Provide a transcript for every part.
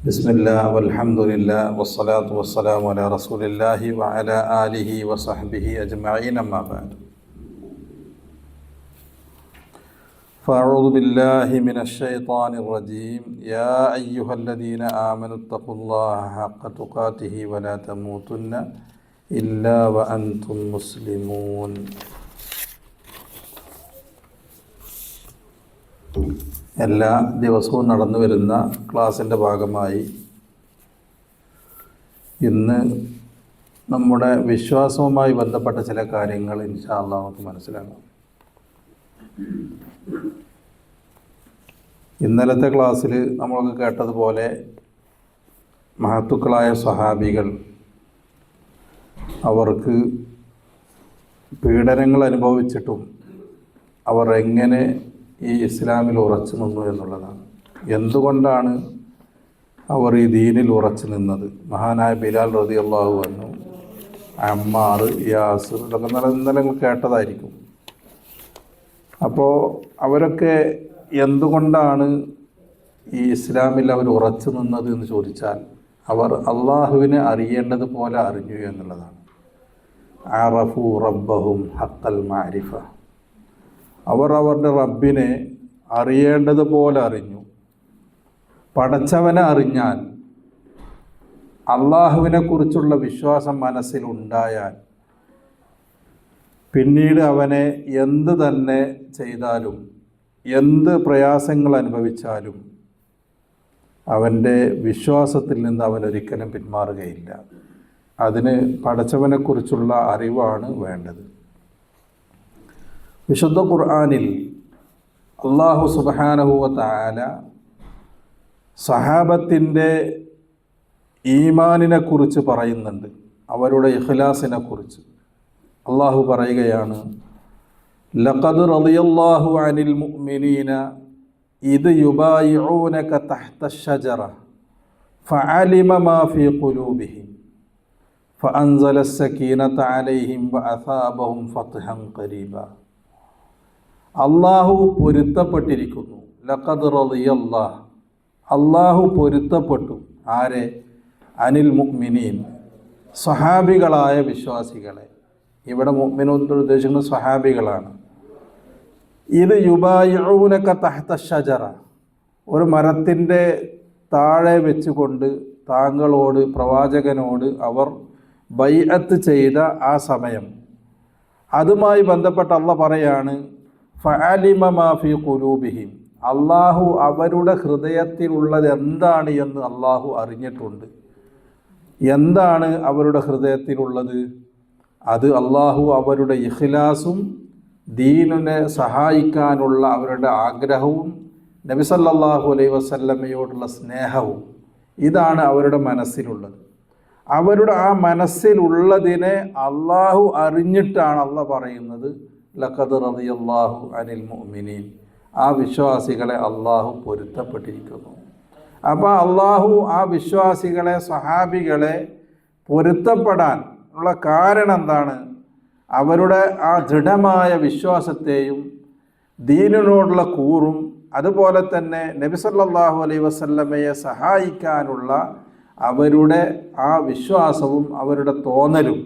بسم الله والحمد لله والصلاة والسلام على رسول الله وعلى آله وصحبه أجمعين أما بعد. فأعوذ بالله من الشيطان الرجيم. يا أيها الذين آمنوا اتقوا الله حق تقاته ولا تموتن إلا وأنتم مسلمون. എല്ലാ ദിവസവും നടന്നു വരുന്ന ക്ലാസ്സിന്റെ ഭാഗമായി ഇന്ന് നമ്മുടെ വിശ്വാസവുമായി ബന്ധപ്പെട്ട ചില കാര്യങ്ങൾ ഇൻഷാല്ല നമുക്ക് മനസ്സിലാക്കാം. ഇന്നലത്തെ ക്ലാസ്സിൽ നമ്മളൊക്കെ കേട്ടതുപോലെ മഹത്തുക്കളായ സ്വഹാബികൾ അവർക്ക് പീഡനങ്ങൾ അനുഭവിച്ചിട്ടും അവർ എങ്ങനെ ഈ ഇസ്ലാമിൽ ഉറച്ചു നിന്നു എന്നുള്ളതാണ്. എന്തുകൊണ്ടാണ് അവർ ഈ ദീനിൽ ഉറച്ചു നിന്നത്? മഹാനായ ബിലാൽ റതി അള്ളാഹു വന്നു അമ്മാർ യാസ് ഇതൊക്കെ നല്ല കേട്ടതായിരിക്കും. അപ്പോൾ അവരൊക്കെ എന്തുകൊണ്ടാണ് ഈ ഇസ്ലാമിൽ അവർ ഉറച്ചു നിന്നത് എന്ന് ചോദിച്ചാൽ അവർ അള്ളാഹുവിനെ അറിയേണ്ടതുപോലെ അറിഞ്ഞു എന്നുള്ളതാണ്. ആറഫു റബ്ബഹും ഹക്കൽ മാരിഫ. അവർ അവരുടെ റബ്ബിനെ അറിയേണ്ടതുപോലെ അറിഞ്ഞു. പടച്ചവനെ അറിഞ്ഞാൽ അള്ളാഹുവിനെ കുറിച്ചുള്ള വിശ്വാസം മനസ്സിലുണ്ടായാൽ പിന്നീട് അവനെ എന്ത് തന്നെ ചെയ്താലും എന്ത് പ്രയാസങ്ങൾ അനുഭവിച്ചാലും അവന്റെ വിശ്വാസത്തിൽ നിന്ന് അവൻ ഒരിക്കലും പിന്മാറുകയില്ല. അതിന് പടച്ചവനെക്കുറിച്ചുള്ള അറിവാണ് വേണ്ടത്. വിശുദ്ധ ഖുർആാനിൽ അള്ളാഹു സുബാനഹുവ താല സഹാബത്തിൻ്റെ ഈമാനിനെ കുറിച്ച് പറയുന്നുണ്ട് അവരുടെ ഇഖ്ലാസിനെ കുറിച്ച് അള്ളാഹു പറയുകയാണ് ലഖദ് റളിയല്ലാഹു അനിൽ മുഅ്മിനീന ഇത് യുബായിഊനക തഹ്ത ഷജറ ഫഅലിമ മാ ഫീ ഖുലൂബിഹിം فأنزل السكينة عليهم وأثابهم فتحا قريبا അള്ളാഹു പൊരുത്തപ്പെട്ടിരിക്കുന്നു. ലഖദ് റളിയല്ലാഹ്. അള്ളാഹു പൊരുത്തപ്പെട്ടു. ആരെ? അനിൽ മുഅ്മിനീൻ. സ്വഹാബികളായ വിശ്വാസികളെ. ഇവിടെ മുഅ്മിനോട് ഉദ്ദേശിക്കുന്നത് സ്വഹാബികളാണ്. ഇത് യുബായൂനക്ക തഹത്ത ഷജറ ഒരു മരത്തിന്റെ താഴെ വെച്ചുകൊണ്ട് താങ്കളോട് പ്രവാചകനോട് അവർ ബൈഅത്ത് ചെയ്ത ആ സമയം. അതുമായി ബന്ധപ്പെട്ട അള്ള പറയാണ് ഫഅലിമ മാഫി കുലൂബിഹിം അള്ളാഹു അവരുടെ ഹൃദയത്തിലുള്ളത് എന്താണ് എന്ന് അള്ളാഹു അറിഞ്ഞിട്ടുണ്ട്. എന്താണ് അവരുടെ ഹൃദയത്തിലുള്ളത്? അത് അള്ളാഹു അവരുടെ ഇഖ്ലാസും ദീനിനെ സഹായിക്കാനുള്ള അവരുടെ ആഗ്രഹവും നബിസല്ലാഹു അലൈ വസല്ലമ്മയോടുള്ള സ്നേഹവും ഇതാണ് അവരുടെ മനസ്സിലുള്ളത്. അവരുടെ ആ മനസ്സിലുള്ളതിനെ അള്ളാഹു അറിഞ്ഞിട്ടാണ് അള്ള പറയുന്നത്. ലഖദ് റളിയല്ലാഹു അനിൽ മുഅ്മിനീൻ. ആ വിശ്വാസികളെ അള്ളാഹു പൊരുത്തപ്പെട്ടിരിക്കുന്നു. അപ്പോൾ അള്ളാഹു ആ വിശ്വാസികളെ സഹാബികളെ പൊരുത്തപ്പെടാൻ ഉള്ള കാരണം എന്താണ്? അവരുടെ ആ ദൃഢമായ വിശ്വാസത്തെയും ദീനിനോടുള്ള കൂറും അതുപോലെ തന്നെ നബിസല്ലാഹു അലൈ വസല്ലമയെ സഹായിക്കാനുള്ള അവരുടെ ആ വിശ്വാസവും അവരുടെ തോന്നലും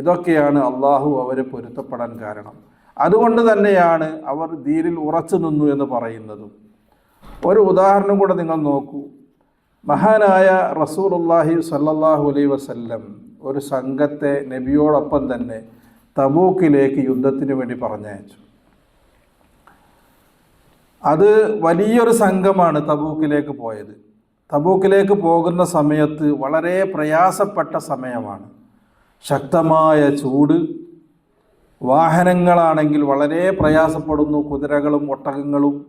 ഇതൊക്കെയാണ് അള്ളാഹു അവരെ പൊരുത്തപ്പെടാൻ കാരണം. അതുകൊണ്ട് തന്നെയാണ് അവർ ദീനിൽ ഉറച്ചു നിന്നു എന്ന് പറയുന്നതും. ഒരു ഉദാഹരണം കൂടെ നിങ്ങൾ നോക്കൂ. മഹാനായ റസൂറുല്ലാഹി സല്ലാഹു അലൈ വസല്ലം ഒരു സംഘത്തെ നബിയോടൊപ്പം തന്നെ തബൂക്കിലേക്ക് യുദ്ധത്തിന് വേണ്ടി പറഞ്ഞയച്ചു. അത് വലിയൊരു സംഘമാണ് തബൂക്കിലേക്ക് പോയത്. തബൂക്കിലേക്ക് പോകുന്ന സമയത്ത് വളരെ പ്രയാസപ്പെട്ട സമയമാണ്. ശക്തമായ ചൂട് വാഹനങ്ങളാണെങ്കിൽ വളരെ പ്രയാസപ്പെടുന്നു കുതിരകളും ഒട്ടകങ്ങളും.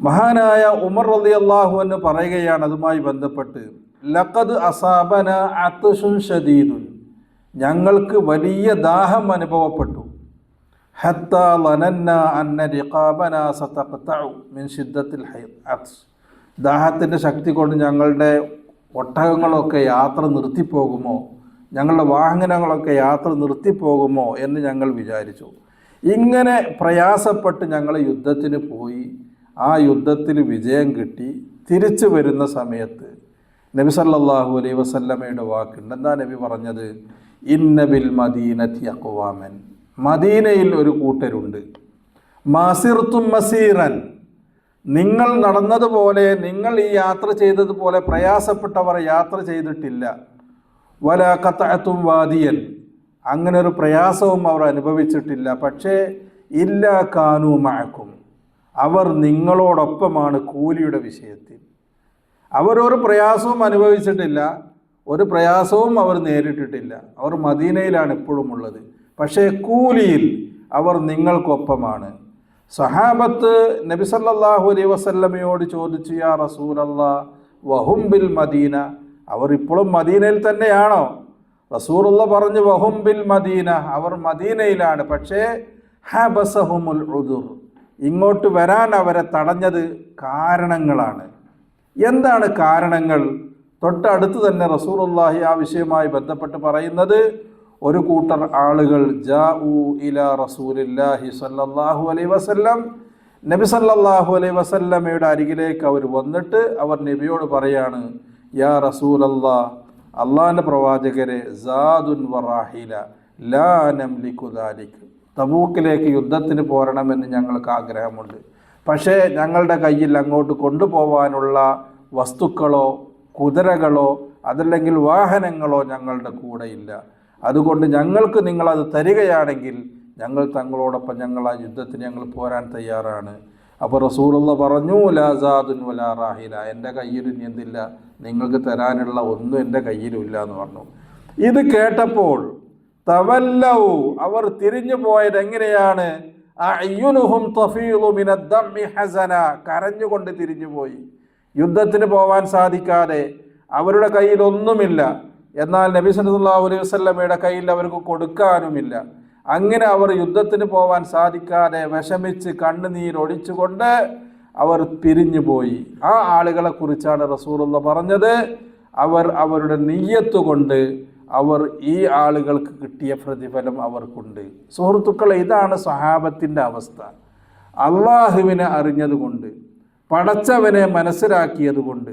മഹാനായ ഉമർ റതി അള്ളാഹു എന്ന് പറയുകയാണ് അതുമായി ബന്ധപ്പെട്ട് ലഖദ് അസാബന അത്തുഷുൻ ഷദീദുൻ ഞങ്ങൾക്ക് വലിയ ദാഹം അനുഭവപ്പെട്ടു. ലനന്ന സതഖ്തഉ മിൻ ദാഹത്തിന്റെ ശക്തി കൊണ്ട് ഞങ്ങളുടെ ഒട്ടകങ്ങളൊക്കെ യാത്ര നിർത്തിപ്പോകുമോ? ഞങ്ങളുടെ വാഹനങ്ങളൊക്കെ യാത്ര നിർത്തിപ്പോകുമോ എന്ന് ഞങ്ങൾ വിചാരിച്ചു. ഇങ്ങനെ പ്രയാസപ്പെട്ട് ഞങ്ങൾ യുദ്ധത്തിന് പോയി. ആ യുദ്ധത്തിൽ വിജയം കിട്ടി. തിരിച്ചു വരുന്ന സമയത്ത് നബി സല്ലാഹു അലൈ വസല്ലമ്മയുടെ വാക്കുണ്ട്. എന്താ നബി പറഞ്ഞത്? ഇന്നബിൽ മദീനത്തി തിയക്കുവാമൻ മദീനയിൽ ഒരു കൂട്ടരുണ്ട്. മസിർത്തും മസീറൻ. നിങ്ങൾ നടന്നതുപോലെ നിങ്ങൾ ഈ യാത്ര ചെയ്തതുപോലെ പ്രയാസപ്പെട്ടവർ യാത്ര ചെയ്തിട്ടില്ല. വല കത്തും വാദിയൻ. അങ്ങനെ ഒരു പ്രയാസവും അവർ അനുഭവിച്ചിട്ടില്ല. പക്ഷേ ഇല്ല കാനു മഴക്കും അവർ നിങ്ങളോടൊപ്പമാണ് കൂലിയുടെ വിഷയത്തിൽ. അവരൊരു പ്രയാസവും അനുഭവിച്ചിട്ടില്ല. ഒരു പ്രയാസവും അവർ നേരിട്ടിട്ടില്ല. അവർ മദീനയിലാണ് ഇപ്പോഴും ഉള്ളത്. പക്ഷേ കൂലിയിൽ അവർ നിങ്ങൾക്കൊപ്പമാണ്. സഹാബത്ത് നബിസല്ലാഹു അലൈ വസല്ലമയോട് ചോദിച്ചു യാ റസൂലല്ലാ വഹും ബിൽ മദീന? അവർ ഇപ്പോഴും മദീനയിൽ തന്നെയാണോ? റസൂറുള്ള പറഞ്ഞു വഹും ബിൽ മദീന. അവർ മദീനയിലാണ്. പക്ഷേ ഹബസഹുമുൽ ഉദുർ. ഇങ്ങോട്ട് വരാൻ അവരെ തടഞ്ഞത് കാരണങ്ങളാണ്. എന്താണ് കാരണങ്ങൾ? തൊട്ടടുത്ത് തന്നെ റസൂലുള്ളാഹി ആ വിഷയവുമായി ബന്ധപ്പെട്ട് പറയുന്നത് ഒരു കൂട്ടർ ആളുകൾ അലൈഹി വസല്ലം. നബി സല്ലാഹു അലൈഹി വസല്ലമയുടെ അരികിലേക്ക് അവർ വന്നിട്ട് അവർ നബിയോട് പറയാണ് യാ റസൂൽ അള്ളാ അള്ളാഹിന്റെ പ്രവാചകരെ സാദുൻ വറാഹില ലാ നംലിക്കു ദാലിക്. തബൂക്കിലേക്ക് യുദ്ധത്തിന് പോരണമെന്ന് ഞങ്ങൾക്ക് ആഗ്രഹമുണ്ട്. പക്ഷേ ഞങ്ങളുടെ കയ്യിൽ അങ്ങോട്ട് കൊണ്ടുപോകാനുള്ള വസ്തുക്കളോ കുതിരകളോ അതല്ലെങ്കിൽ വാഹനങ്ങളോ ഞങ്ങളുടെ കൂടെയില്ല അതുകൊണ്ട് ഞങ്ങൾക്ക് നിങ്ങളത് തരികയാണെങ്കിൽ ഞങ്ങൾ തങ്ങളോടൊപ്പം ഞങ്ങൾ ആ യുദ്ധത്തിന് ഞങ്ങൾ പോരാൻ തയ്യാറാണ്. അപ്പോൾ റസൂലുള്ള പറഞ്ഞു ലാസാദുൻ വലാ റാഹില. എന്റെ കയ്യിൽ എന്തില്ല. നിങ്ങൾക്ക് തരാനുള്ള ഒന്നും എന്റെ കയ്യിലുമില്ല എന്ന് പറഞ്ഞു. ഇത് കേട്ടപ്പോൾ തവല്ലൗ അവർ തിരിഞ്ഞു പോയത് എങ്ങനെയാണ്? കരഞ്ഞുകൊണ്ട് തിരിഞ്ഞു പോയി. യുദ്ധത്തിന് പോവാൻ സാധിക്കാതെ അവരുടെ കയ്യിൽ ഒന്നുമില്ല എന്നാൽ നബി സല്ലല്ലാഹു അലൈഹി വസല്ലമയുടെ കയ്യിൽ അവർക്ക് കൊടുക്കാനുമില്ല. അങ്ങനെ അവർ യുദ്ധത്തിന് പോവാൻ സാധിക്കാതെ വിഷമിച്ച് കണ്ണുനീരൊടിച്ചുകൊണ്ട് അവർ പിരിഞ്ഞു പോയി. ആ ആളുകളെ കുറിച്ചാണ് റസൂലുള്ള പറഞ്ഞത്. അവർ അവരുടെ നെയ്യത്ത് കൊണ്ട് അവർ ഈ ആളുകൾക്ക് കിട്ടിയ പ്രതിഫലം അവർക്കുണ്ട്. സുഹൃത്തുക്കളെ ഇതാണ് സഹാബത്തിന്റെ അവസ്ഥ. അള്ളാഹുവിനെ അറിഞ്ഞതുകൊണ്ട് പടച്ചവനെ മനസ്സിലാക്കിയതുകൊണ്ട്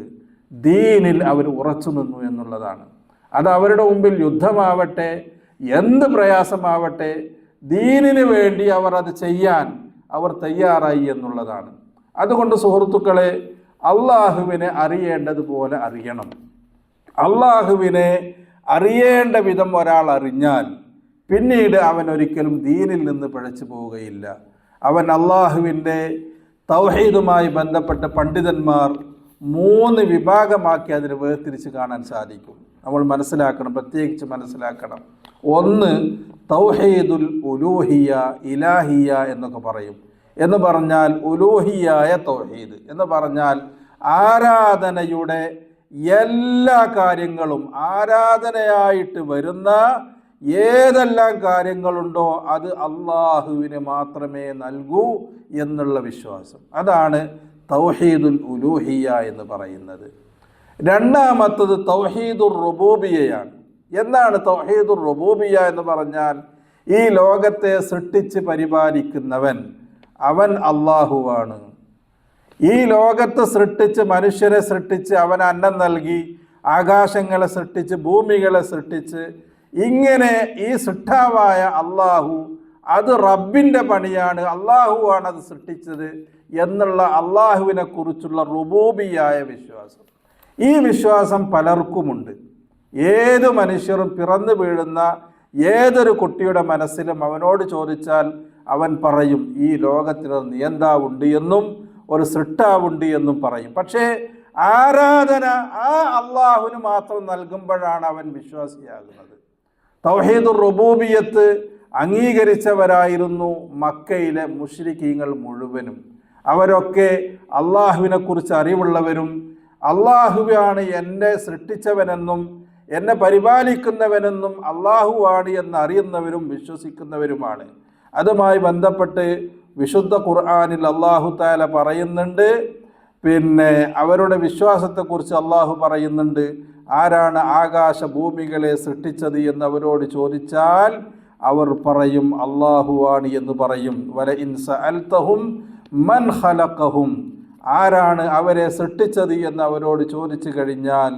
ദീനിൽ അവർ ഉറച്ചു നിന്നു എന്നുള്ളതാണ്. അത് അവരുടെ മുമ്പിൽ യുദ്ധമാവട്ടെ എന്ത് പ്രയാസമാവട്ടെ ദീനിന് വേണ്ടി അവർ അത് ചെയ്യാൻ അവർ തയ്യാറായി എന്നുള്ളതാണ്. അതുകൊണ്ട് സുഹൃത്തുക്കളെ അള്ളാഹുവിനെ അറിയേണ്ടതുപോലെ അറിയണം. അള്ളാഹുവിനെ അറിയേണ്ട വിധം ഒരാൾ അറിഞ്ഞാൽ പിന്നീട് അവൻ ഒരിക്കലും ദീനിൽ നിന്ന് പിഴച്ചു പോവുകയില്ല. അവൻ അള്ളാഹുവിന്റെ തൗഹീദുമായി ബന്ധപ്പെട്ട പണ്ഡിതന്മാർ മൂന്ന് വിഭാഗമാക്കി അതിന് വേർതിരിച്ച് കാണാൻ സാധിക്കും. നമ്മൾ മനസ്സിലാക്കണം പ്രത്യേകിച്ച് മനസ്സിലാക്കണം. ഒന്ന് തൗഹീദുൽ ഉലൂഹിയ ഇലാഹിയ എന്നൊക്കെ പറയും. എന്ന് പറഞ്ഞാൽ ഉലൂഹിയായ തൗഹീദ്. എന്ന് പറഞ്ഞാൽ ആരാധനയുടെ എല്ലാ കാര്യങ്ങളും ആരാധനയായിട്ട് വരുന്ന ഏതെല്ലാം കാര്യങ്ങളുണ്ടോ അത് അള്ളാഹുവിന് മാത്രമേ നൽകൂ എന്നുള്ള വിശ്വാസം. അതാണ് തൗഹീദുൽ ഉലൂഹിയ എന്ന് പറയുന്നത്. രണ്ടാമത്തത് തൗഹീദുർ റുബൂബിയയാണ്. എന്താണ് തൗഹീദുർ റുബൂബിയ എന്ന് പറഞ്ഞാൽ ഈ ലോകത്തെ സൃഷ്ടിച്ച് പരിപാലിക്കുന്നവൻ അവൻ അള്ളാഹുവാണ് ഈ ലോകത്ത് സൃഷ്ടിച്ച് മനുഷ്യരെ സൃഷ്ടിച്ച് അവൻ അന്നം നൽകി ആകാശങ്ങളെ സൃഷ്ടിച്ച് ഭൂമികളെ സൃഷ്ടിച്ച് ഇങ്ങനെ ഈ സൃഷ്ടാവായ അള്ളാഹു അത് റബ്ബിന്റെ പണിയാണ് അള്ളാഹുവാണ് അത് സൃഷ്ടിച്ചത് എന്നുള്ള അള്ളാഹുവിനെ കുറിച്ചുള്ള റുബൂബിയായ വിശ്വാസം. ഈ വിശ്വാസം പലർക്കുമുണ്ട്. ഏത് മനുഷ്യരും പിറന്നു വീഴുന്ന ഏതൊരു കുട്ടിയുടെ മനസ്സിലും അവനോട് ചോദിച്ചാൽ അവൻ പറയും ഈ ലോകത്തിന് നിയന്താവുണ്ട് എന്നും ഒരു സൃഷ്ടാവുണ്ട് എന്നും പറയും. പക്ഷേ ആരാധന ആ അള്ളാഹുവിന് മാത്രം നൽകുമ്പോഴാണ് അവൻ വിശ്വാസിയാകുന്നത്. തൗഹീദുർ റുബൂബിയത്ത് അംഗീകരിച്ചവരായിരുന്നു മക്കയിലെ മുഷ്രിഖീങ്ങൾ മുഴുവനും. അവരൊക്കെ അള്ളാഹുവിനെക്കുറിച്ച് അറിവുള്ളവരും അള്ളാഹുവാണ് എന്നെ സൃഷ്ടിച്ചവനെന്നും എന്നെ പരിപാലിക്കുന്നവനെന്നും അള്ളാഹുവാണ് എന്ന് അറിയുന്നവരും വിശ്വസിക്കുന്നവരുമാണ്. അതുമായി ബന്ധപ്പെട്ട് വിശുദ്ധ ഖുർആാനിൽ അള്ളാഹു താല പറയുന്നുണ്ട്. പിന്നെ അവരുടെ വിശ്വാസത്തെക്കുറിച്ച് അള്ളാഹു പറയുന്നുണ്ട്. ആരാണ് ആകാശ ഭൂമികളെ സൃഷ്ടിച്ചത് എന്ന് അവരോട് ചോദിച്ചാൽ അവർ പറയും അള്ളാഹുവാണ് എന്ന് പറയും. വല ഇൻസ അൽത്തഹും മൻ ഖലഖഹും ആരാണ് അവരെ സൃഷ്ടിച്ചത് എന്ന് അവരോട് ചോദിച്ചു കഴിഞ്ഞാൽ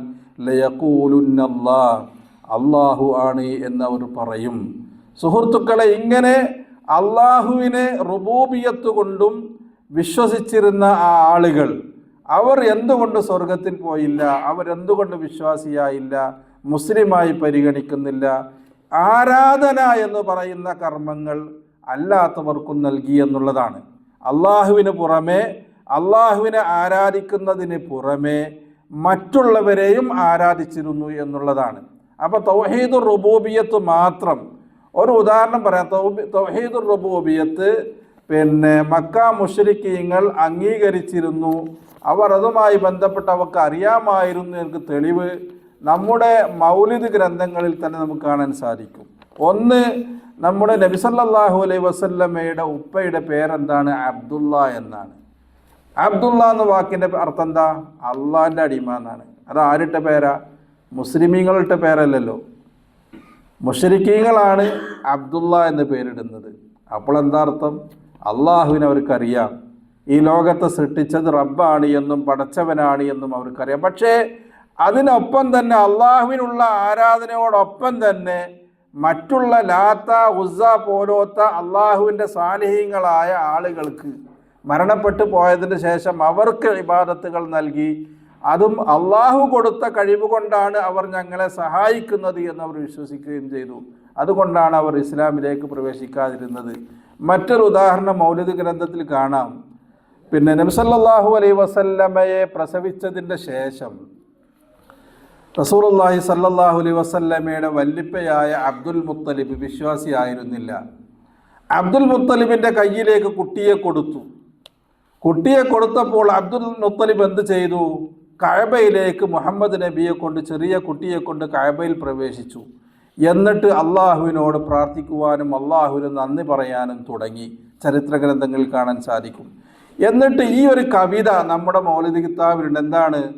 അള്ളാഹു ആണ് എന്നവർ പറയും. സുഹൃത്തുക്കളെ ഇങ്ങനെ അള്ളാഹുവിനെ റുബൂബിയത്ത് കൊണ്ടും വിശ്വസിച്ചിരുന്ന ആ ആളുകൾ അവർ എന്തുകൊണ്ട് സ്വർഗത്തിൽ പോയില്ല? അവരെന്തുകൊണ്ട് വിശ്വാസിയായില്ല? മുസ്ലിമായി പരിഗണിക്കുന്നില്ല? ആരാധന എന്ന് പറയുന്ന കർമ്മങ്ങൾ അല്ലാത്തവർക്കും നൽകി എന്നുള്ളതാണ്. അള്ളാഹുവിന് പുറമെ അള്ളാഹുവിനെ ആരാധിക്കുന്നതിന് പുറമെ മറ്റുള്ളവരെയും ആരാധിച്ചിരുന്നു എന്നുള്ളതാണ്. അപ്പോൾ തൗഹീദ് റുബൂബിയത്ത് മാത്രം ഒരു ഉദാഹരണം പറയാം. തൗഹീദുർ തൗഹീദ് റുബൂബിയത്ത് പിന്നെ മക്ക മുഷരിക്കീങ്ങൾ അംഗീകരിച്ചിരുന്നു. അവർ അതുമായി ബന്ധപ്പെട്ട് അവർക്ക് അറിയാമായിരുന്നു എനിക്ക് തെളിവ് നമ്മുടെ മൗലിദ് ഗ്രന്ഥങ്ങളിൽ തന്നെ നമുക്ക് കാണാൻ സാധിക്കും. ഒന്ന് നമ്മുടെ നബിസല്ലാഹു അലൈ വസല്ലമ്മയുടെ ഉപ്പയുടെ പേരെന്താണ്? അബ്ദുള്ള എന്നാണ്. അബ്ദുള്ള എന്ന വാക്കിന്റെ അർത്ഥം എന്താ? അള്ളാഹിന്റെ അടിമ എന്നാണ് അത് ആരിട്ട പേരാ? മുസ്ലിമീങ്ങളുടെ പേരല്ലല്ലോ. മുഷരിക്കീങ്ങളാണ് അബ്ദുള്ള എന്ന് പേരിടുന്നത്. അപ്പോൾ എന്താ അർത്ഥം? അള്ളാഹുവിനെ അവർക്കറിയാം. ഈ ലോകത്തെ സൃഷ്ടിച്ചത് റബ്ബാണ് എന്നും പടച്ചവനാണ് എന്നും അവർക്കറിയാം. പക്ഷേ അതിനൊപ്പം തന്നെ അള്ളാഹുവിനുള്ള ആരാധനയോടൊപ്പം തന്നെ മറ്റുള്ള ലാത്ത ഉസ പോലോത്ത അള്ളാഹുവിന്റെ സാലിഹ്യങ്ങളായ ആളുകൾക്ക് മരണപ്പെട്ടു പോയതിന് ശേഷം അവർക്ക് ഇബാദത്തുകൾ നൽകി. അതും അള്ളാഹു കൊടുത്ത കഴിവ് കൊണ്ടാണ് അവർ ഞങ്ങളെ സഹായിക്കുന്നത് എന്ന് അവർ വിശ്വസിക്കുകയും ചെയ്തു. അതുകൊണ്ടാണ് അവർ ഇസ്ലാമിലേക്ക് പ്രവേശിക്കാതിരുന്നത്. മറ്റൊരു ഉദാഹരണം മൗലിദ് ഗ്രന്ഥത്തിൽ കാണാം. പിന്നെ നബ്സല്ലാഹു അലൈ വസല്ലമയെ പ്രസവിച്ചതിന്റെ ശേഷം റസൂലുള്ളാഹി സല്ലല്ലാഹു അലൈഹി വസല്ലമയുടെ വല്ലിപ്പയായ അബ്ദുൽ മുത്തലിബ് വിശ്വാസിയായിരുന്നില്ല. അബ്ദുൽ മുത്തലിബിന്റെ കയ്യിലേക്ക് കുട്ടിയെ കൊടുത്തു. കുട്ടിയെ കൊടുത്തപ്പോൾ അബ്ദുൽ മുത്തലിബ് എന്ത് ചെയ്തു? കഴബയിലേക്ക് മുഹമ്മദ് നബിയെ കൊണ്ട് ചെറിയ കുട്ടിയെ കൊണ്ട് കഴബയിൽ പ്രവേശിച്ചു. എന്നിട്ട് അള്ളാഹുവിനോട് പ്രാർത്ഥിക്കുവാനും അള്ളാഹുവിന് നന്ദി പറയാനും തുടങ്ങി. ചരിത്ര ഗ്രന്ഥങ്ങളിൽ കാണാൻ സാധിക്കും. എന്നിട്ട് ഈ ഒരു കവിത നമ്മുടെ മൗലിക കിതാബിലുണ്ട്. എന്താണ്?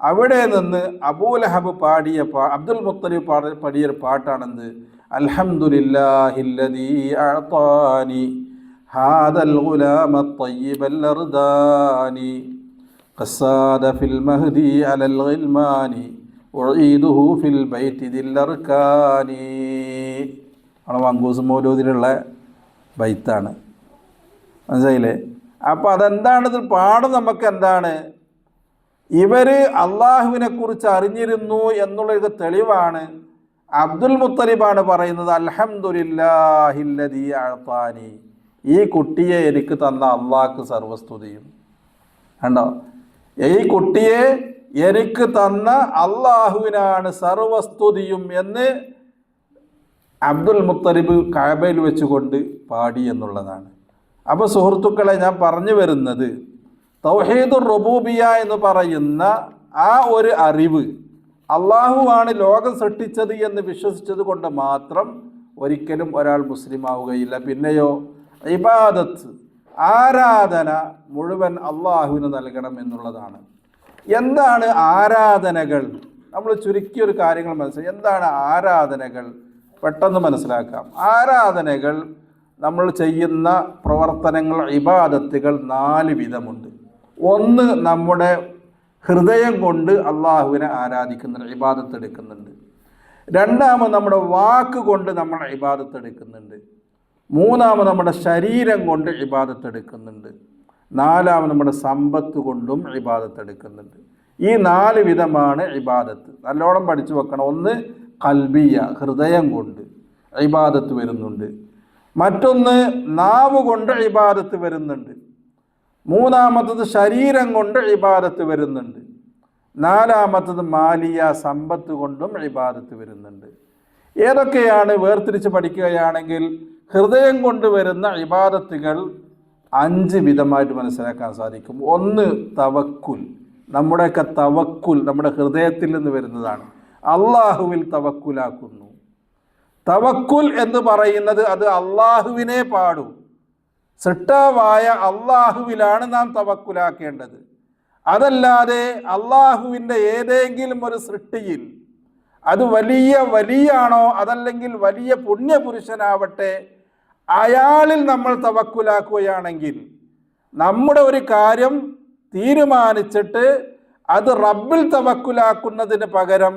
അവിടെ നിന്ന് അബൂലഹബ് പാടിയ പാ അബ്ദുൽ മുത്തലിബ് പാട പാടിയ പാട്ടാണെന്ത്? അൽഹംദുലില്ലാഹില്ലദീ അഅതാനി ഹാദൽ ഗുലാമ الطيب الأرداني قصاد في المهدي على الغلمان وعيده في البيت ذي الأركان ആണ് മങ്കൂസ് മൗലൂദിലുള്ള ബൈത്താണ് മനസ്സിലായില്ലേ അപ്പോൾ അതെന്താണിത് പാഠം നമുക്ക് എന്താണ് ഇവര് അള്ളാഹുവിനെ കുറിച്ച് അറിഞ്ഞിരുന്നു എന്നുള്ളത് തെളിവാണ് അബ്ദുൽ മുത്തലിബാണ് പറയുന്നത് അൽഹംദുലില്ലാഹില്ലദീ അഴത്താനി ഈ കുട്ടിയെ എനിക്ക് തന്ന അള്ളാഹ്ക്ക് സർവസ്തുതിയും. കണ്ടോ? ഈ കുട്ടിയെ എനിക്ക് തന്ന അള്ളാഹുവിനാണ് സർവസ്തുതിയും എന്ന് അബ്ദുൽ മുത്തലിബ് കാബയിൽ വെച്ചുകൊണ്ട് പാടി എന്നുള്ളതാണ്. അപ്പോൾ സുഹൃത്തുക്കളെ ഞാൻ പറഞ്ഞു വരുന്നത് തൗഹീദുർ റബൂബിയ എന്ന് പറയുന്ന ആ ഒരു അറിവ് അള്ളാഹുവാണ് ലോകം സൃഷ്ടിച്ചത് എന്ന് വിശ്വസിച്ചത് കൊണ്ട് മാത്രം ഒരിക്കലും ഒരാൾ മുസ്ലിം ആവുകയില്ല പിന്നെയോ ഇബാദത്ത് ആരാധന മുഴുവൻ അള്ളാഹുവിന് നൽകണം എന്നുള്ളതാണ്. എന്താണ് ആരാധനകൾ? നമ്മൾ ചുരുക്കിയൊരു കാര്യങ്ങൾ മനസ്സിലാക്കി. എന്താണ് ആരാധനകൾ? പെട്ടെന്ന് മനസ്സിലാക്കാം. ആരാധനകൾ നമ്മൾ ചെയ്യുന്ന പ്രവർത്തനങ്ങൾ ഇബാദത്തുകൾ നാല് വിധമുണ്ട്. ഒന്ന് നമ്മുടെ ഹൃദയം കൊണ്ട് അള്ളാഹുവിനെ ആരാധിക്കുന്നുണ്ട് ഇബാദത്ത് എടുക്കുന്നുണ്ട്. രണ്ടാമത് നമ്മുടെ വാക്ക് കൊണ്ട് നമ്മൾ ഇബാദത്ത് എടുക്കുന്നുണ്ട്. മൂന്നാമത് നമ്മുടെ ശരീരം കൊണ്ട് ഇബാദത്ത് എടുക്കുന്നുണ്ട് നാലാമത് നമ്മുടെ സമ്പത്ത് കൊണ്ടും ഇബാദത്ത് എടുക്കുന്നുണ്ട് ഈ നാല് വിധമാണ് ഇബാദത്ത്. നല്ലോണം പഠിച്ചു വെക്കണം. ഒന്ന് കൽബിയ ഹൃദയം കൊണ്ട് ഇബാദത്ത് വരുന്നുണ്ട്. മറ്റൊന്ന് നാവ് കൊണ്ട് ഇബാദത്ത് വരുന്നുണ്ട്. മൂന്നാമത്തത് ശരീരം കൊണ്ട് ഇബാദത്ത് വരുന്നുണ്ട്. നാലാമത്തത് മാലിയ സമ്പത്ത് കൊണ്ടും ഇബാദത്ത് വരുന്നുണ്ട്. ഏതൊക്കെയാണ് വേർതിരിച്ച് പഠിക്കുകയാണെങ്കിൽ ഹൃദയം കൊണ്ടുവരുന്ന ഇബാദത്തുകൾ അഞ്ച് വിധമായിട്ട് മനസ്സിലാക്കാൻ സാധിക്കും. ഒന്ന് തവക്കുൽ. നമ്മുടെയൊക്കെ തവക്കുൽ നമ്മുടെ ഹൃദയത്തിൽ നിന്ന് വരുന്നതാണ്. അള്ളാഹുവിൽ തവക്കുലാക്കുന്നു. തവക്കുൽ എന്ന് പറയുന്നത് അത് അള്ളാഹുവിനെ പാടൂ. സൃഷ്ടാവായ അള്ളാഹുവിലാണ് നാം തവക്കുലാക്കേണ്ടത്. അതല്ലാതെ അള്ളാഹുവിന്റെ ഏതെങ്കിലും ഒരു സൃഷ്ടിയിൽ അത് വലിയ വലിയാണോ അതല്ലെങ്കിൽ വലിയ പുണ്യപുരുഷനാവട്ടെ അയാളിൽ നമ്മൾ തവക്കുലാക്കുകയാണെങ്കിൽ നമ്മുടെ ഒരു കാര്യം തീരുമാനിച്ചിട്ട് അത് റബ്ബിൽ തവക്കുലാക്കുന്നതിന് പകരം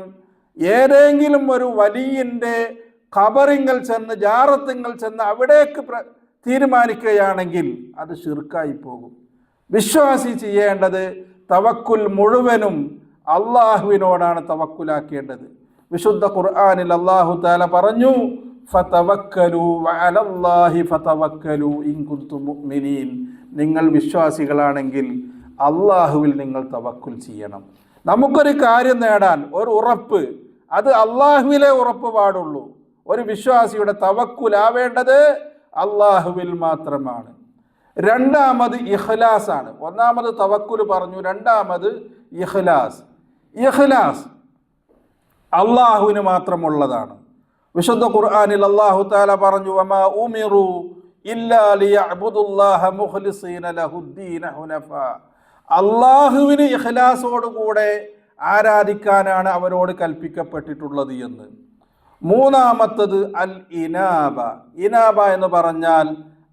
ഏതെങ്കിലും ഒരു വലിയന്റെ ഖബറിങ്ങൾ ചെന്ന് ജാറത്തുങ്ങൾ ചെന്ന് അവിടേക്ക് തീരുമാനിക്കുകയാണെങ്കിൽ അത് ഷിർക്കായി പോകും. വിശ്വാസി ചെയ്യേണ്ടത് തവക്കുൽ മുഴുവനും അള്ളാഹുവിനോടാണ് തവക്കുലാക്കേണ്ടത്. വിശുദ്ധ ഖുർആാനിൽ അള്ളാഹു താല പറഞ്ഞു നിങ്ങൾ വിശ്വാസികളാണെങ്കിൽ അള്ളാഹുവിൽ നിങ്ങൾ തവക്കുൽ ചെയ്യണം. നമുക്കൊരു കാര്യം നേടാൻ ഒരു ഉറപ്പ്. അത് അള്ളാഹുവിലെ ഉറപ്പ് പാടുള്ളൂ. ഒരു വിശ്വാസിയുടെ തവക്കുലാവേണ്ടത് അള്ളാഹുവിൽ മാത്രമാണ്. രണ്ടാമത് ഇഖ്ലാസ് ആണ്. ഒന്നാമത് തവക്കുൽ പറഞ്ഞു രണ്ടാമത് ഇഖ്ലാസ്. ഇഖ്ലാസ് അള്ളാഹുവിന് മാത്രമുള്ളതാണ്. വിശുദ്ധ ഖുർആനിൽ അള്ളാഹു താല പറഞ്ഞു വമാ ഉമിറു അള്ളാഹുവിന് ആരാധിക്കാനാണ് അവരോട് കൽപ്പിക്കപ്പെട്ടിട്ടുള്ളത് എന്ന്. മൂന്നാമത്തത് അൽ ഇനാബ. ഇനാബ എന്ന് പറഞ്ഞാൽ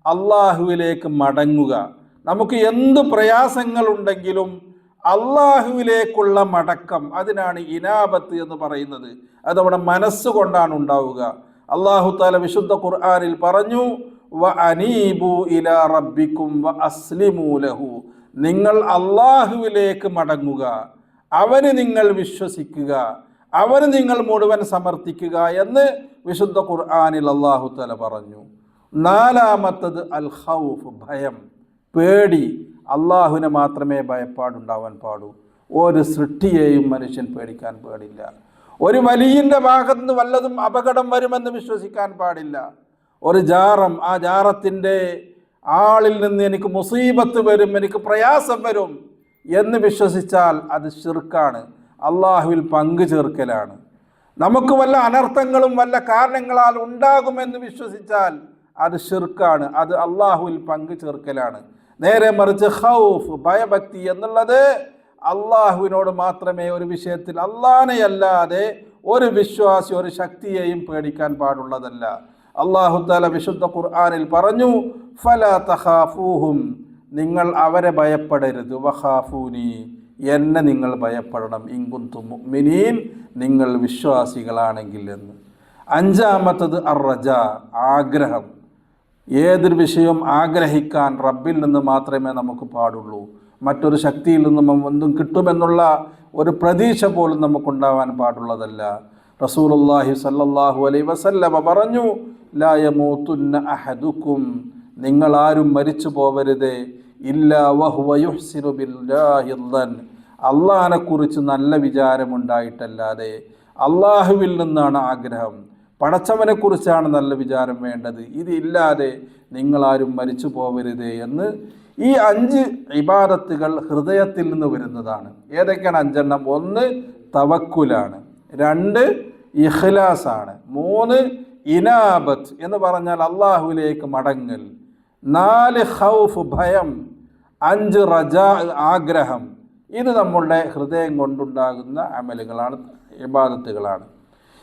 അള്ളാഹുവിലേക്ക് മടങ്ങുക. നമുക്ക് എന്ത് പ്രയാസങ്ങളുണ്ടെങ്കിലും അള്ളാഹുവിലേക്കുള്ള മടക്കം അതിനാണ് ഇനാബത്ത് എന്ന് പറയുന്നത്. അത് നമ്മുടെ മനസ്സുകൊണ്ടാണ് ഉണ്ടാവുക. അള്ളാഹു താല വിശുദ്ധ ഖുർആാനിൽ പറഞ്ഞു വ അനീബു ഇല റബ്ബിക്കും വ അസ്ലിമൂലഹു നിങ്ങൾ അള്ളാഹുവിലേക്ക് മടങ്ങുക അവന് നിങ്ങൾ വിശ്വസിക്കുക അവന് നിങ്ങൾ മുഴുവൻ സമർത്ഥിക്കുക എന്ന് വിശുദ്ധ ഖുർആാനിൽ അള്ളാഹു തല പറഞ്ഞു. നാലാമത്തത് അൽ ഖൗഫ് ഭയം. പേടി. അള്ളാഹുവിനെ മാത്രമേ ഭയപ്പാടുണ്ടാവാൻ പാടൂ. ഒരു സൃഷ്ടിയെയും മനുഷ്യൻ പേടിക്കാൻ പാടില്ല. ഒരു വലിയന്റെ ഭാഗത്തുനിന്ന് വല്ലതും അപകടം വരുമെന്ന് വിശ്വസിക്കാൻ പാടില്ല. ഒരു ജാറം ആ ജാറത്തിന്റെ ആളിൽ നിന്ന് എനിക്ക് മുസീബത്ത് വരും എനിക്ക് പ്രയാസം വരും എന്ന് വിശ്വസിച്ചാൽ അത് ഷിർക്കാണ് അള്ളാഹുവിൽ പങ്കു ചേർക്കലാണ്. നമുക്ക് വല്ല അനർത്ഥങ്ങളും വല്ല കാരണങ്ങളാൽ ഉണ്ടാകുമെന്ന് വിശ്വസിച്ചാൽ അത് ഷിർക്കാണ് അത് അള്ളാഹുവിൽ പങ്കു ചേർക്കലാണ്. നേരെ മറിച്ച് ഹൗഫ് ഭയഭക്തി എന്നുള്ളത് അള്ളാഹുവിനോട് മാത്രമേ ഒരു വിഷയത്തിൽ അല്ലാതെ ഒരു വിശ്വാസി ഒരു ശക്തിയെയും പേടിക്കാൻ പാടുള്ളതല്ല. അള്ളാഹു താല വിശുദ്ധ ഖുർആാനിൽ പറഞ്ഞു ഫല തഹാഫൂഹും നിങ്ങൾ അവരെ ഭയപ്പെടരുത്. വഹാഫൂനി എന്നെ നിങ്ങൾ ഭയപ്പെടണം. ഇങ്കുന്തു മുഅ്മിനീൻ നിങ്ങൾ വിശ്വാസികളാണെങ്കിൽ എന്ന്. അഞ്ചാമത്തത് അർറജ ആഗ്രഹം. ഏതൊരു വിഷയവും ആഗ്രഹിക്കാൻ റബ്ബിൽ നിന്ന് മാത്രമേ നമുക്ക് പാടുള്ളൂ. മറ്റൊരു ശക്തിയിൽ നിന്നും ഒന്നും കിട്ടുമെന്നുള്ള ഒരു പ്രതീക്ഷ പോലും നമുക്കുണ്ടാവാൻ പാടുള്ളതല്ല. റസൂലുള്ളാഹി സല്ലല്ലാഹു അലൈ വസല്ലമ പറഞ്ഞു ലായമൂത്തുന്ന അഹദുക്കും. നിങ്ങൾ ആരും മരിച്ചു പോവരുതേ. ഇല്ല വഹുവ യുഹ്സിനു ബില്ലാഹി ളൻ അള്ളാഹിനെ കുറിച്ച് നല്ല വിചാരമുണ്ടായിട്ടല്ലാതെ. അള്ളാഹുവിൽ നിന്നാണ് ആഗ്രഹം. പടച്ചവനെ കുറിച്ചാണ് നല്ല വിചാരം വേണ്ടത്. ഇതില്ലാതെ നിങ്ങളാരും മരിച്ചു പോവരുതേ എന്ന് ഈ അഞ്ച് ഇബാദത്തുകൾ ഹൃദയത്തിൽ നിന്ന് വരുന്നതാണ്. ഏതൊക്കെയാണ് അഞ്ചെണ്ണം? ഒന്ന് തവക്കുലാണ്. രണ്ട് ഇഖ്ലാസാണ്. മൂന്ന് ഇനാബത്ത് എന്ന് പറഞ്ഞാൽ അള്ളാഹുവിലേക്ക് മടങ്ങൽ. നാല് ഹൗഫ് ഭയം. അഞ്ച് റജ ആഗ്രഹം. ഇത് നമ്മളുടെ ഹൃദയം കൊണ്ടുണ്ടാകുന്ന അമലുകളാണ് ഇബാദത്തുകളാണ്.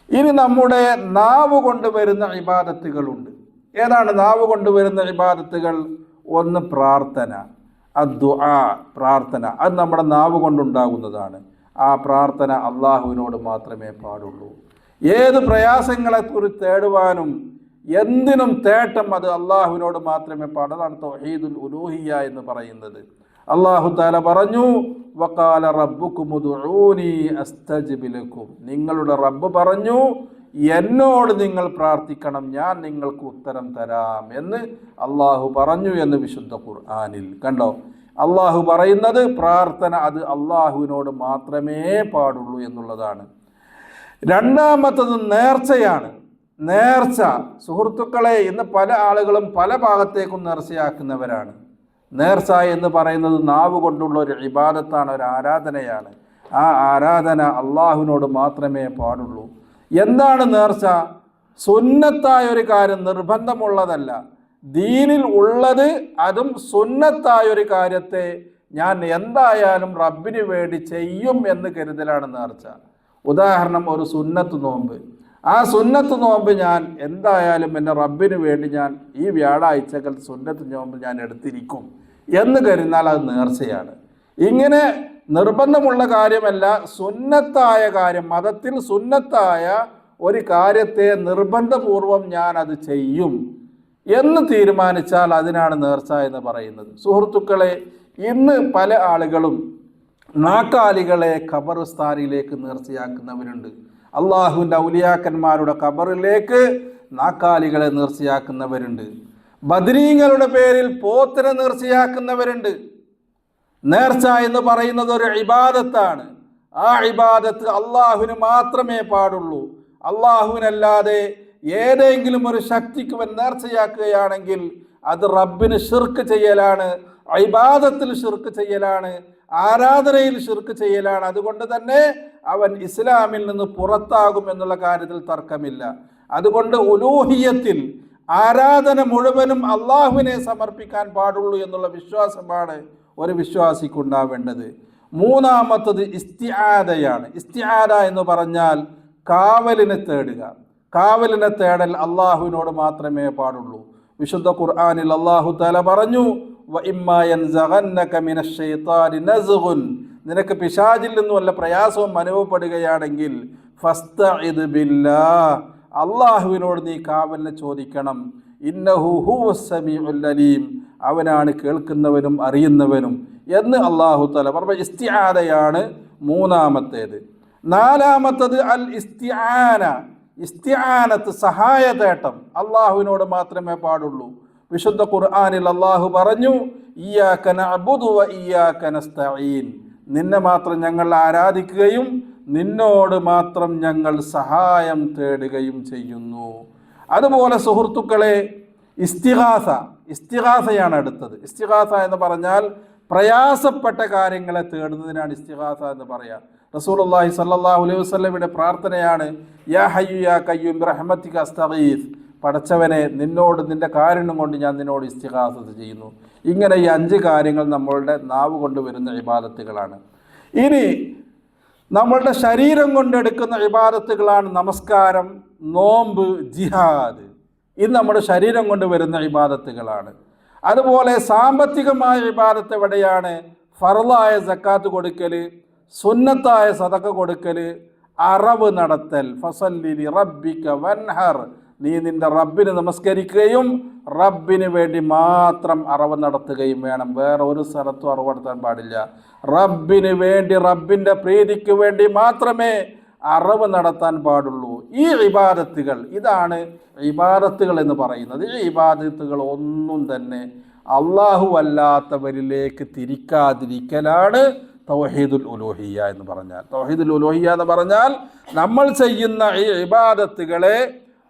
ഇനി നമ്മുടെ നാവ് കൊണ്ടുവരുന്ന ഇബാദത്തുകളുണ്ട്. ഏതാണ് നാവ് കൊണ്ടുവരുന്ന ഇബാദത്തുകൾ? ഒന്ന് പ്രാർത്ഥന അദ്ദുആ പ്രാർത്ഥന. അത് നമ്മുടെ നാവ് കൊണ്ടുണ്ടാകുന്നതാണ്. ആ പ്രാർത്ഥന അള്ളാഹുവിനോട് മാത്രമേ പാടുള്ളൂ. ഏത് പ്രയാസങ്ങളെ കുറിച്ച് തേടുവാനും എന്തിനും തേട്ടം അത് അള്ളാഹുവിനോട് മാത്രമേ പാടുന്നതാണ് തൊഹീദുൽ ഉലൂഹിയ എന്ന് പറയുന്നത്. അള്ളാഹു താല പറഞ്ഞു വക്കാല റബ്ബുക്കുമുദൂനി അസ്തജിബിലക്കും നിങ്ങളുടെ റബ്ബ് പറഞ്ഞു എന്നോട് നിങ്ങൾ പ്രാർത്ഥിക്കണം ഞാൻ നിങ്ങൾക്ക് ഉത്തരം തരാം എന്ന് അള്ളാഹു പറഞ്ഞു എന്ന് വിശുദ്ധ ഖുർആാനിൽ കണ്ടോ? അള്ളാഹു പറയുന്നത് പ്രാർത്ഥന അത് അള്ളാഹുവിനോട് മാത്രമേ പാടുള്ളൂ എന്നുള്ളതാണ്. രണ്ടാമത്തത് നേർച്ചയാണ്. നേർച്ച സുഹൃത്തുക്കളെ ഇന്ന് പല ആളുകളും പല ഭാഗത്തേക്കും നേർച്ചയാക്കുന്നവരാണ്. നേർച്ച എന്ന് പറയുന്നത് നാവ് കൊണ്ടുള്ള ഒരു ഇബാദത്താണ് ഒരു ആരാധനയാണ്. ആ ആരാധന അള്ളാഹുവിനോട് മാത്രമേ പാടുള്ളൂ. എന്താണ് നേർച്ച? സുന്നത്തായ ഒരു കാര്യം നിർബന്ധമുള്ളതല്ല. ദീനിൽ ഉള്ളത് അതും സുന്നത്തായ ഒരു കാര്യത്തെ ഞാൻ എന്തായാലും റബ്ബിന് വേണ്ടി ചെയ്യും എന്ന് കരുതലാണ് നേർച്ച. ഉദാഹരണം ഒരു സുന്നത്ത് നോമ്പ്. ആ സുന്നത്ത് നോമ്പ് ഞാൻ എന്തായാലും എന്റെ റബ്ബിന് വേണ്ടി ഞാൻ ഈ വ്യാഴാഴ്ചകൾ സുന്നത്ത് നോമ്പ് ഞാൻ എടുത്തിരിക്കും എന്ന് കരുതിനാൽ അത് നേർച്ചയാണ്. ഇങ്ങനെ നിർബന്ധമുള്ള കാര്യമല്ല സുന്നത്തായ കാര്യം മതത്തിൽ സുന്നത്തായ ഒരു കാര്യത്തെ നിർബന്ധപൂർവം ഞാൻ അത് ചെയ്യും എന്ന് തീരുമാനിച്ചാൽ അതിനാണ് നേർച്ച എന്ന് പറയുന്നത്. സുഹൃത്തുക്കളെ ഇന്ന് പല ആളുകളും നാക്കാലികളെ ഖബർസ്ഥാനിലേക്ക് നേർച്ചയാക്കുന്നവരുണ്ട്. അള്ളാഹുവിന്റെ ഔലിയാക്കന്മാരുടെ കബറിലേക്ക് നാക്കാലികളെ നേർച്ചയാക്കുന്നവരുണ്ട്. ബദരീങ്ങളുടെ പേരിൽ പോത്തിനെ നേർച്ചയാക്കുന്നവരുണ്ട്. നേർച്ച എന്ന് പറയുന്നത് ഒരു ഇബാദത്താണ്. ആ ഇബാദത്ത് അള്ളാഹുവിന് മാത്രമേ പാടുള്ളൂ. അള്ളാഹുവിനല്ലാതെ ഏതെങ്കിലും ഒരു ശക്തിക്ക് നേർച്ചയാക്കുകയാണെങ്കിൽ അത് റബ്ബിന് ഷിർക്ക് ചെയ്യലാണ് ഇബാദത്തിൽ ഷിർക്ക് ചെയ്യലാണ് ആരാധനയിൽ ഷിർക്ക് ചെയ്യലാണ്. അതുകൊണ്ട് തന്നെ അവൻ ഇസ്ലാമിൽ നിന്ന് പുറത്താകും എന്നുള്ള കാര്യത്തിൽ തർക്കമില്ല. അതുകൊണ്ട് ഉലൂഹിയത്തിൽ ആരാധന മുഴുവനും അള്ളാഹുവിനെ സമർപ്പിക്കാൻ പാടുള്ളൂ എന്നുള്ള വിശ്വാസമാണ് ഒരു വിശ്വാസിക്കുണ്ടാവേണ്ടത്. മൂന്നാമത്തത് ഇസ്തിആദയാണ്. ഇസ്തിആദ എന്ന് പറഞ്ഞാൽ കാവലിനെ തേടുക. കാവലിനെ തേടൽ അള്ളാഹുവിനോട് മാത്രമേ പാടുള്ളൂ. വിശുദ്ധ ഖുർആാനിൽ അള്ളാഹു തല പറഞ്ഞു "വ ഇമ്മാ യൻസഗന്നക മിനശ് ശൈത്താനി നിനക്ക് പിശാചിൽ നിന്നും വല്ല പ്രയാസവും അനുഭവപ്പെടുകയാണെങ്കിൽ അള്ളാഹുവിനോട് നീ കാവലിനെ ചോദിക്കണം. ഇന്നഹു അലീം. അവനാണ് കേൾക്കുന്നവനും അറിയുന്നവനും എന്ന് അള്ളാഹു തല പറഞ്ഞ. ഇസ്തിയാദയാണ് മൂന്നാമത്തേത്. നാലാമത്തത് അൽ ഇസ്തിആന. ഇസ്തിആനത്ത് സഹായതേട്ടം. അള്ളാഹുവിനോട് മാത്രമേ പാടുള്ളൂ. വിശുദ്ധ ഖുർആാനിൽ അള്ളാഹു പറഞ്ഞു നിന്നെ മാത്രം ഞങ്ങൾ ആരാധിക്കുകയും നിന്നോട് മാത്രം ഞങ്ങൾ സഹായം തേടുകയും ചെയ്യുന്നു. അതുപോലെ സുഹൃത്തുക്കളെ ഇസ്തിഹാസ ഇസ്തിഹാസയാണ് അടുത്തത്. ഇസ്തിഹാസ എന്ന് പറഞ്ഞാൽ പ്രയാസപ്പെട്ട കാര്യങ്ങളെ തേടുന്നതിനാണ് ഇസ്തിഹാസ എന്ന് പറയാം. റസൂലുള്ളാഹി സ്വല്ലല്ലാഹു അലൈഹി വസല്ലമയുടെ പ്രാർത്ഥനയാണ് യാ ഹയ്യു യാ കയ്യൂം പടച്ചവനെ നിന്നോട് നിന്റെ കാരുണ്യം കൊണ്ട് ഞാൻ നിന്നോട് ഇസ്തിഹാസത്ത് ചെയ്യുന്നു. ഇങ്ങനെ ഈ അഞ്ച് കാര്യങ്ങൾ നമ്മളുടെ നാവ് കൊണ്ടുവരുന്ന ഇബാദത്തുകളാണ്. ഇനി നമ്മളുടെ ശരീരം കൊണ്ടെടുക്കുന്ന ഇബാദത്തുകളാണ് നമസ്കാരം നോമ്പ് ജിഹാദ്. ഇത് നമ്മുടെ ശരീരം കൊണ്ട് വരുന്ന ഇബാദത്തുകളാണ്. അതുപോലെ സാമ്പത്തികമായ ഇബാദത്ത് എവിടെയാണ്? ഫറലായ സക്കാത്ത് കൊടുക്കൽ സുന്നത്തായ സതക്ക കൊടുക്കൽ അറവ് നടത്തൽ. ഫസല്ലി റബ്ബിക്ക വൻഹർ. നീ നിന്റെ റബ്ബിന് നമസ്കരിക്കുകയും റബ്ബിന് വേണ്ടി മാത്രം അറവ് നടത്തുകയും വേണം. വേറെ ഒരു സ്ഥലത്തും അറവ് നടത്താൻ പാടില്ല. റബ്ബിന് വേണ്ടി റബ്ബിന്റെ പ്രീതിക്ക് വേണ്ടി മാത്രമേ അറവ് നടത്താൻ പാടുള്ളൂ. ഈ ഇബാദത്തുകൾ ഇതാണ് ഇബാദത്തുകൾ എന്ന് പറയുന്നത്. ഈ ഇബാദത്തുകൾ ഒന്നും തന്നെ അള്ളാഹു അല്ലാത്തവരിലേക്ക് തിരിക്കാതിരിക്കലാണ് തൗഹീദുൽ ഉലോഹിയ എന്ന് പറഞ്ഞാൽ. തൗഹീദുൽ ഉലോഹിയ എന്ന് പറഞ്ഞാൽ നമ്മൾ ചെയ്യുന്ന ഈ ഇബാദത്തുകളെ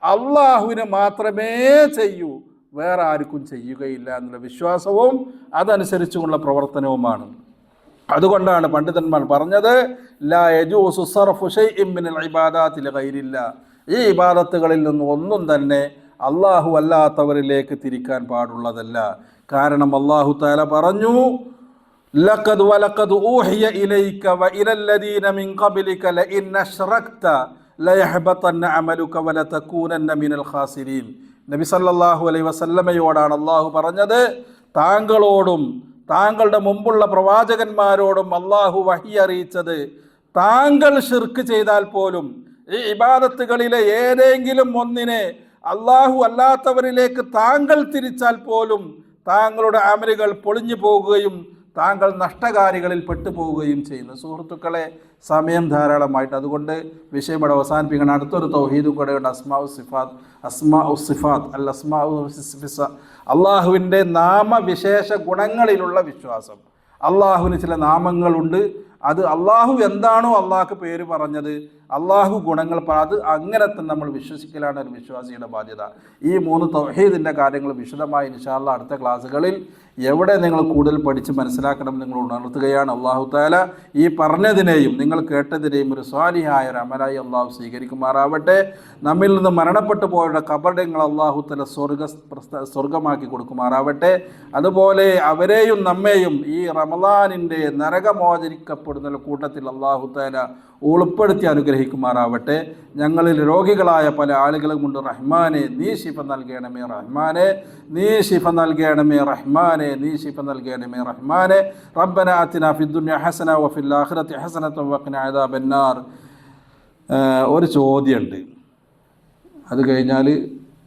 അള്ളാഹുവിനെ മാത്രമേ ചെയ്യൂ. വേറെ ആർക്കും ചെയ്യുകയില്ല എന്നുള്ള വിശ്വാസവും അതനുസരിച്ചുള്ള പ്രവർത്തനവുമാണ്. അതുകൊണ്ടാണ് പണ്ഡിതന്മാർ പറഞ്ഞത് ഈ ഇബാദത്തുകളിൽ നിന്ന് ഒന്നും തന്നെ അള്ളാഹു അല്ലാത്തവരിലേക്ക് തിരിക്കാൻ പാടുള്ളതല്ല. കാരണം അള്ളാഹു താല പറഞ്ഞു ലഖദ് വലഖദ് ഊഹിയ ഇലൈക വ ഇലല്ലദീന മിൻ ഖബ്ലിക നബി സല്ലല്ലാഹു അലൈഹി വസല്ലമയോടാണ് അള്ളാഹു പറഞ്ഞത് താങ്കളോടും താങ്കളുടെ മുമ്പുള്ള പ്രവാചകന്മാരോടും അള്ളാഹു വഹി അറിയിച്ചത് താങ്കൾ ഷിർക്ക് ചെയ്താൽ പോലും ഈ ഇബാദത്തുകളിലെ ഏതെങ്കിലും ഒന്നിനെ അള്ളാഹു അല്ലാത്തവരിലേക്ക് താങ്കൾ തിരിച്ചാൽ പോലും താങ്കളുടെ അമലുകൾ പൊളിഞ്ഞു പോകുകയും താങ്കൾ നഷ്ടകാരികളിൽ പെട്ടുപോവുകയും ചെയ്യുന്നു. സുഹൃത്തുക്കളെ സമയം ധാരാളമായിട്ട്. അതുകൊണ്ട് വിഷയം ഇവിടെ അവസാനിപ്പിക്കണം. അടുത്തൊരു തൗഹീദ് കൂടെയുണ്ട് അസ്മാ സിഫാത്ത് അസ്മാ ഉ സിഫാത്ത് അൽ അസ്മാ അള്ളാഹുവിന്റെ നാമവിശേഷ ഗുണങ്ങളിലുള്ള വിശ്വാസം. അള്ളാഹുവിന് ചില നാമങ്ങളുണ്ട്. അത് അള്ളാഹു എന്താണോ അള്ളാഹ്ക്ക് പേര് പറഞ്ഞത്. അള്ളാഹു ഗുണങ്ങൾ അത് അങ്ങനെ തന്നെ നമ്മൾ വിശ്വസിക്കലാണ് ഒരു വിശ്വാസിയുടെ ബാധ്യത. ഈ മൂന്ന് തൗഹീദിന്റെ കാര്യങ്ങൾ വിശദമായി ഇൻഷാല്ല അടുത്ത ക്ലാസ്സുകളിൽ എവിടെ നിങ്ങൾ കൂടുതൽ പഠിച്ച് മനസ്സിലാക്കണം നിങ്ങൾ ഉണർത്തുകയാണ്. അള്ളാഹു താല ഈ പറഞ്ഞതിനെയും നിങ്ങൾ കേട്ടതിനെയും ഒരു സ്വാലിഹായ ഒരു അമലായി അള്ളാഹു സ്വീകരിക്കുമാറാവട്ടെ. നമ്മിൽ നിന്ന് മരണപ്പെട്ടു പോയവരുടെ കബറിങ്ങൾ അള്ളാഹു തല സ്വർഗ സ്വർഗമാക്കി കൊടുക്കുമാറാവട്ടെ. അതുപോലെ അവരെയും നമ്മെയും ഈ റമദാനിന്റെ നരകമോചരിക്കപ്പെടുന്ന കൂട്ടത്തിൽ അള്ളാഹു താല ഉൾപ്പെടുത്തി അനുഗ്രഹിക്കും അനുഗ്രഹിക്കുമാറാവട്ടെ. ഞങ്ങളിൽ രോഗികളായ പല ആളുകളുമുണ്ട് റഹ്മാനെ നീ ശിഫ നൽകണമേ റഹ്മാനെ നീ ശിഫ നൽകണമേ റഹ്മാനെ നീ ശിഫ നൽകണമേ റഹ്മാനെ. റബ്ബന ആത്തിന ഫിദ്ദുന്യ ഹസന വഫിൽ ആഖിറത്തി അദാബന്നാർ ഒരു ചോദ്യമുണ്ട്. അത് കഴിഞ്ഞാൽ